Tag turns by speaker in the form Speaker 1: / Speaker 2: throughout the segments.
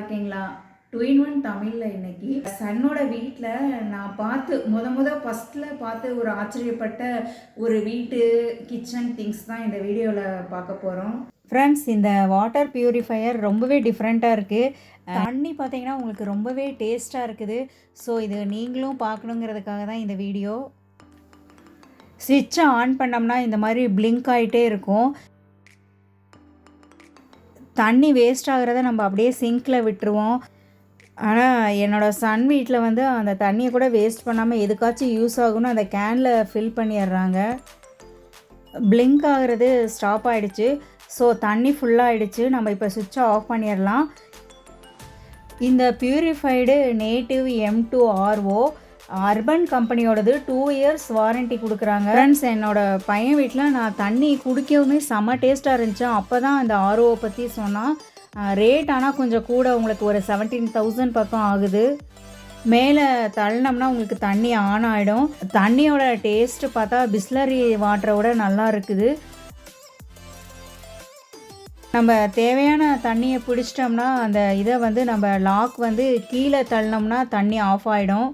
Speaker 1: இருக்கீங்களா? Two in one தமிழில் இன்னைக்கு. சன்னோட வீட்டில் நான் பார்த்து முத முத ஃபஸ்ட்டில் பார்த்து ஒரு ஆச்சரியப்பட்ட ஒரு வீட்டு கிச்சன் திங்ஸ் தான் இந்த வீடியோவில் பார்க்க போகிறோம் ஃப்ரெண்ட்ஸ் இந்த வாட்டர் பியூரிஃபையர் ரொம்பவே டிஃப்ரெண்ட்டாக இருக்குது தண்ணி பார்த்தீங்கன்னா உங்களுக்கு ரொம்பவே டேஸ்ட்டாக இருக்குது. ஸோ இது நீங்களும் பார்க்கணுங்கிறதுக்காக தான் இந்த வீடியோ. ஸ்விட்சை ஆன் பண்ணோம்னா இந்த மாதிரி பிளிங்க் ஆகிட்டே இருக்கும். தண்ணி வேஸ்ட் ஆகிறத நம்ம அப்படியே சிங்கில் விட்டுருவோம். ஆனால் என்னோடய சன் வீட்டில் வந்து அந்த தண்ணியை கூட வேஸ்ட் பண்ணாமல் எதுக்காச்சும் யூஸ் ஆகும்னு அந்த கேனில் ஃபில் பண்ணிடுறாங்க. பிளிங்க் ஆகிறது ஸ்டாப் ஆகிடுச்சு ஸோ தண்ணி ஃபுல்லாகிடுச்சு நம்ம இப்போ சுவிட்சை ஆஃப் பண்ணிடலாம். இந்த purified native M two RO urban கம்பெனியோடது two years warranty கொடுக்குறாங்க. ஃப்ரெண்ட்ஸ் என்னோட பையன் வீட்டில் நான் தண்ணி குடிக்கவுமே செம்ம டேஸ்ட்டாக இருந்துச்சு. அப்போ தான் அந்த ஆர்ஓ பற்றி சொன்னால் ரேட் ஆனால் கொஞ்சம் கூட உங்களுக்கு ஒரு செவன்டீன் தௌசண்ட் பக்கம் ஆகுது. மேலே தள்ளினோம்னா உங்களுக்கு தண்ணி ஆன் ஆகிடும் தண்ணியோட டேஸ்ட்டு பார்த்தா பிஸ்லரி வாட்டரோட நல்லா இருக்குது. நம்ம தேவையான தண்ணியை பிடிச்சிட்டோம்னா அந்த இதை வந்து நம்ம லாக் வந்து கீழே தள்ளினோம்னா தண்ணி ஆஃப் ஆகிடும்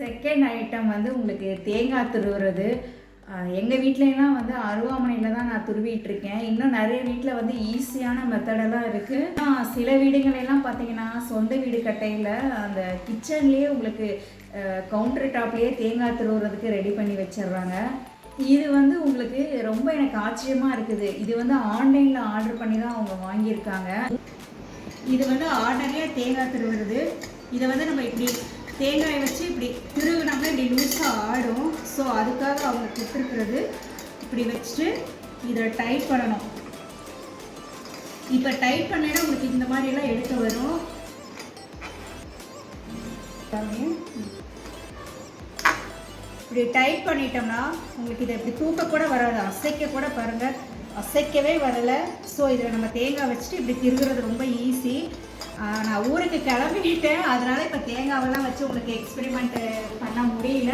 Speaker 1: செகண்ட் ஐட்டம் வந்து உங்களுக்கு தேங்காய் துருவுறது. எங்கள் வீட்லலாம் வந்து அருவாமனையில் தான் நான் துருவிட்டுருக்கேன் இன்னும் நிறைய வீட்டில் வந்து ஈஸியான மெத்தடெல்லாம் இருக்குது சில வீடுகளெல்லாம் பார்த்தீங்கன்னா சொந்த வீடு கட்டையில் அந்த கிச்சன்லேயே உங்களுக்கு கவுண்டர் டாப்லேயே தேங்காய் துருவுறதுக்கு ரெடி பண்ணி வச்சிடுறாங்க. இது வந்து உங்களுக்கு ரொம்ப எனக்கு ஆச்சரியமாக இருக்குது. இது வந்து ஆன்லைனில் ஆர்டர் பண்ணி தான் அவங்க வாங்கியிருக்காங்க. இது வந்து ஆர்டர்லேயே தேங்காய் திருவுறது. இதை வந்து நம்ம இப்படி தேங்காயை வச்சு இப்படி திருவினோம்னா இப்படி லூஸாக ஆடும். ஸோ அதுக்காக அவங்க கொடுத்துருக்குறது இப்படி வச்சுட்டு இதை டைட் பண்ணணும். இப்போ டைட் பண்ணினா உங்களுக்கு இந்த மாதிரிலாம் எடுக்க வரும். இப்படி டைட் பண்ணிட்டோம்னா உங்களுக்கு இதை இப்படி தூக்க கூட வராது. அசைக்க கூட பாருங்கள் அசைக்கவே வரலை. ஸோ இதில் நம்ம தேங்காய் வச்சுட்டு இப்படி திருகுறது ரொம்ப ஈஸி நான் ஊருக்கு கிளம்பிட்டேன். அதனால் இப்போ தேங்காவெல்லாம் வச்சு உங்களுக்கு எக்ஸ்பெரிமெண்ட்டு பண்ண முடியல.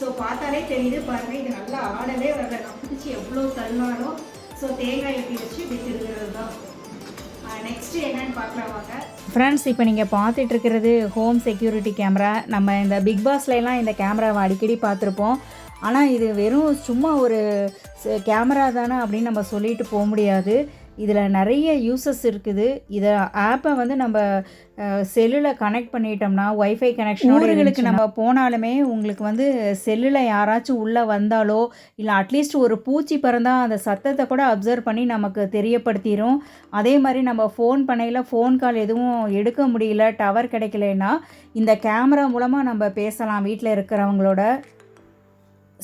Speaker 1: ஸோ பார்த்தாலே தெரியுது பாருங்கள் இது நல்லா ஆடவே வரல. நான் பிடிச்சி எவ்வளோ தள்ளாலும் ஸோ தேங்காய் எப்படி வச்சு இப்படி திருகுறது தான் நெக்ஸ்ட்டு என்னன்னு பார்க்கலாம் வாங்க. ஃப்ரெண்ட்ஸ் இப்போ நீங்கள் பார்த்துட்டு இருக்கிறது ஹோம் செக்யூரிட்டி கேமரா நம்ம இந்த பிக் பாஸ்லாம் இந்த கேமராவை அடிக்கடி பார்த்துருப்போம். ஆனால் இது வெறும் சும்மா ஒரு கேமரா தானே அப்படின்னு நம்ம சொல்லிட்டு போக முடியாது. இதில் நிறைய யூசஸ் இருக்குது. இதை ஆப்பை வந்து நம்ம செல்லில் கனெக்ட் பண்ணிட்டோம்னா ஒய்ஃபை கனெக்ஷன் ஊர்களுக்கு நம்ம போனாலுமே உங்களுக்கு வந்து செல்லில் யாராச்சும் உள்ளே வந்தாலோ இல்லை அட்லீஸ்ட் ஒரு பூச்சி பறந்தால் அந்த சத்தத்தை கூட அப்சர்வ் பண்ணி நமக்கு தெரியப்படுத்திடும் அதே மாதிரி நம்ம ஃபோன் பண்ணையில் ஃபோன் கால் எதுவும் எடுக்க முடியல டவர் கிடைக்கலன்னா இந்த கேமரா மூலமாக நம்ம பேசலாம் வீட்டில் இருக்கிறவங்களோட.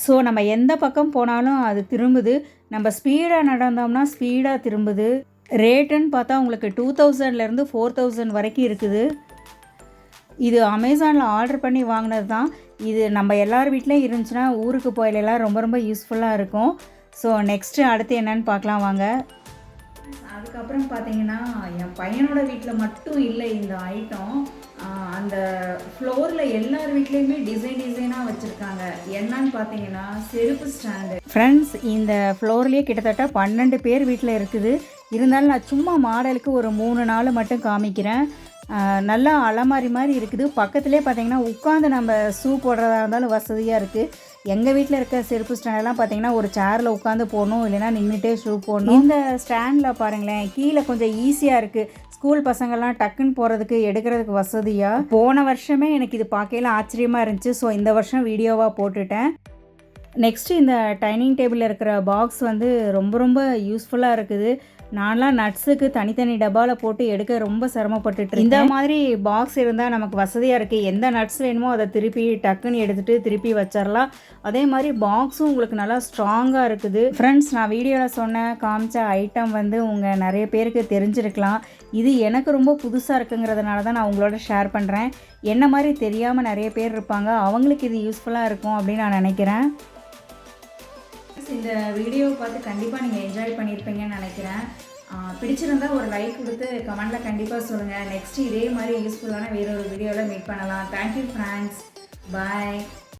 Speaker 1: ஸோ நம்ம எந்த பக்கம் போனாலும் அது திரும்புது. நம்ம ஸ்பீடாக நடந்தோம்னா ஸ்பீடாக திரும்புது. ரேட்டுன்னு பார்த்தா உங்களுக்கு டூ தௌசண்ட்லேருந்து ஃபோர் தௌசண்ட் வரைக்கும் இருக்குது. இது அமேசானில் ஆர்டர் பண்ணி வாங்கினது தான். இது நம்ம எல்லார் வீட்லேயும் இருந்துச்சுன்னா ஊருக்கு போயிலெல்லாம் ரொம்ப ரொம்ப யூஸ்ஃபுல்லாக இருக்கும். ஸோ நெக்ஸ்ட்டு அடுத்து என்னென்னு பார்க்கலாம் வாங்க. அதுக்கப்புறம் பார்த்தீங்கன்னா என் பையனோட வீட்டில் மட்டும் இல்லை இந்த ஐட்டம் அந்த ஃப்ளோரில் எல்லார் வீட்லேயுமே டிசைன் டிசைனாக வச்சுருக்காங்க. என்னன்னு பார்த்தீங்கன்னா செருப்பு ஸ்டாண்டு ஃப்ரெண்ட்ஸ் இந்த ஃப்ளோர்லேயே கிட்டத்தட்ட பன்னெண்டு பேர் வீட்டில் இருக்குது. இருந்தாலும் நான் சும்மா மாடலுக்கு ஒரு மூணு நாள் மட்டும் காமிக்கிறேன். நல்லா அலமாரி மாதிரி இருக்குது. பக்கத்துலேயே பார்த்தீங்கன்னா உட்காந்து நம்ம ஷூ போடுறதா இருந்தாலும் வசதியாக இருக்குது எங்கள் வீட்டில் இருக்க செருப்பு ஸ்டாண்டெல்லாம் பார்த்தீங்கன்னா ஒரு சேரில் உட்காந்து போகணும் இல்லைனா நின்றுட்டே ஷூ போடணும். இந்த ஸ்டாண்டில் பாருங்களேன் கீழே கொஞ்சம் ஈஸியாக இருக்குது ஸ்கூல் பசங்கள்லாம் டக்குன்னு போகிறதுக்கு எடுக்கிறதுக்கு வசதியாக போன வருஷமே எனக்கு இது பார்க்கையில ஆச்சரியமாக இருந்துச்சு. ஸோ இந்த வருஷம் வீடியோவாக போட்டுட்டேன். நெக்ஸ்ட்டு இந்த டைனிங் டேபிளில் இருக்கிற பாக்ஸ் வந்து ரொம்ப ரொம்ப யூஸ்ஃபுல்லாக இருக்குது. நான்லாம் நட்ஸுக்கு தனித்தனி டப்பாவில் போட்டு எடுக்க ரொம்ப சிரமப்பட்டுட்டு இந்த மாதிரி பாக்ஸ் இருந்தால் நமக்கு வசதியாக இருக்குது எந்த நட்ஸ் வேணுமோ அதை திருப்பி டக்குன்னு எடுத்துகிட்டு திருப்பி வச்சிடலாம் அதே மாதிரி பாக்ஸும் உங்களுக்கு நல்லா ஸ்ட்ராங்காக இருக்குது. ஃப்ரெண்ட்ஸ் நான் வீடியோவில் சொன்ன காமிச்ச ஐட்டம் வந்து உங்கள் நிறைய பேருக்கு தெரிஞ்சிருக்கலாம். இது எனக்கு ரொம்ப புதுசாக இருக்குங்கிறதுனால தான் நான் உங்களோட ஷேர் பண்ணுறேன் என்ன மாதிரி தெரியாமல் நிறைய பேர் இருப்பாங்க. அவங்களுக்கு இது யூஸ்ஃபுல்லாக இருக்கும் அப்படின்னு நான் நினைக்கிறேன். இந்த வீடியோவை பார்த்து கண்டிப்பாக நீங்கள் என்ஜாய் பண்ணியிருப்பீங்கன்னு நினைக்கிறேன். பிடிச்சிருந்தா ஒரு லைக் கொடுத்து கமெண்டில் கண்டிப்பாக சொல்லுங்கள் நெக்ஸ்ட் இதே மாதிரி யூஸ்ஃபுல்லான வேற ஒரு வீடியோவில் மீட் பண்ணலாம். Thank you friends bye